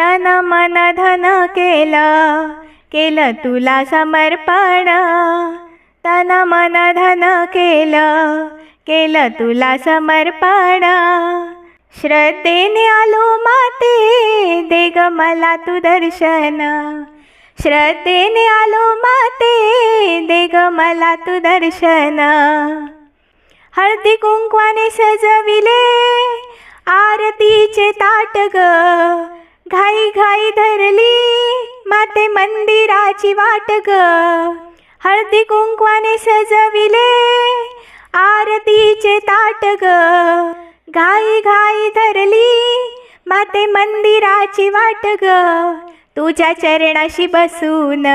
तन मन धन केलं केलं तुला समर्पण. तन मन धन केलं केलं तुला समर्पण. श्रद्धेने आलो माते दे ग मला तू दर्शन. श्रद्धेने आलो माते दे ग मला तू दर्शन. हळदी कुंकवाने सजविले आरतीचे ताट ग घाई घाई धरली माते मंदिराची वाट ग. हळदी कुंकवाने सजविले आरतीचे ताट ग. घाई घाई धरली माते मंदिराची वाट ग. तुझ्या चरणाशी बसून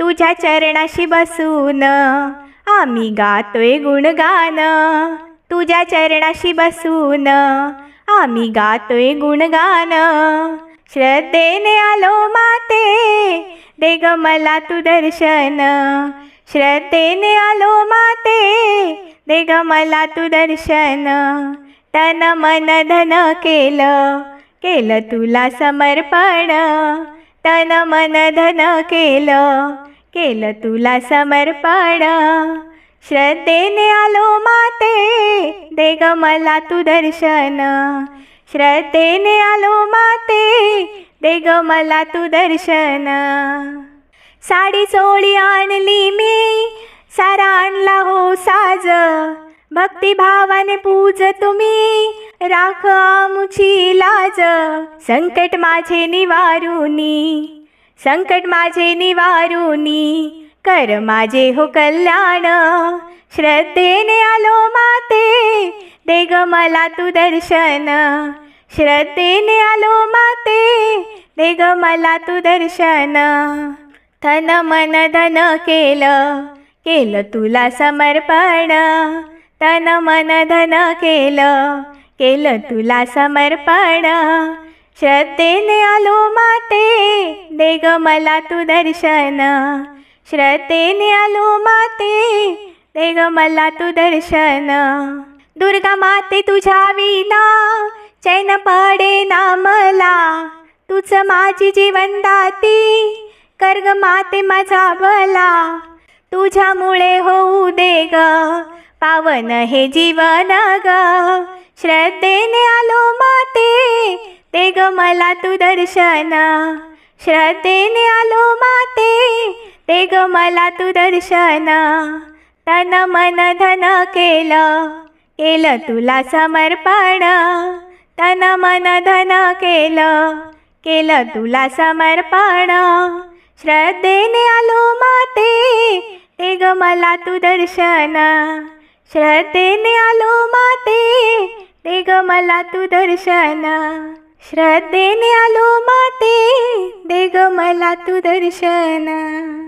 तुझ्या चरणाशी बसून आम्ही गातोय गुणगान. तुझ्या चरणाशी बसून आम्ही गातोय गुणगान. श्रद्धेने आलो माते दे ग मला तू दर्शन. श्रद्धेने आलो माते दे ग मला तू दर्शन. तन मन धन केलं केलं तुला समर्पण. तन मन धन केलं केलं तुला समर्पण. श्रद्धेने आलो माते दे ग मला तू दर्शन. श्रद्धेने आलो माते दे ग मला तू दर्शन. साडी चोळी आणली मी सारा आणला हो साज. भक्तिभावाने पूज तुम्ही राख आमुची लाज. संकट माझे निवारुनी संकट माझे निवारुनी कर माझे हो कल्याण. श्रद्धेने आलो माते दे ग मला तू दर्शन. श्रद्धेने आलो माते दे ग मला तू दर्शन. धन मन धन केलं केलं तुला समर्पण. तन मन धन केलं केलं तुला समर्पण. श्रद्धेने आलो माते दे ग मला तू दर्शन. श्रतेने आलो माते दे ग मला तू दर्शन. दुर्गा माते तुझ्या विना चैन पडे ना मला. तूच माझी जीवन दाती कर्ग माते माझा भला तुझ्यामुळे होऊ दे ग पावन हे जीवन ग. श्रद्धेने आलो माते ते ग मला तू दर्शन. श्रद्धेने आलो माते दे ग मला तू दर्शन. तन मन धन केलं केलं तुला समर्पण. तन मन धन केलं केलं तुला समर्पण. श्रद्धेने आलो माते ते ग मला तू दर्शन. श्रद्धेने आलो माते ते ग मला तू दर्शन. श्रद्धेने आलो माते दे ग मला तू दर्शन.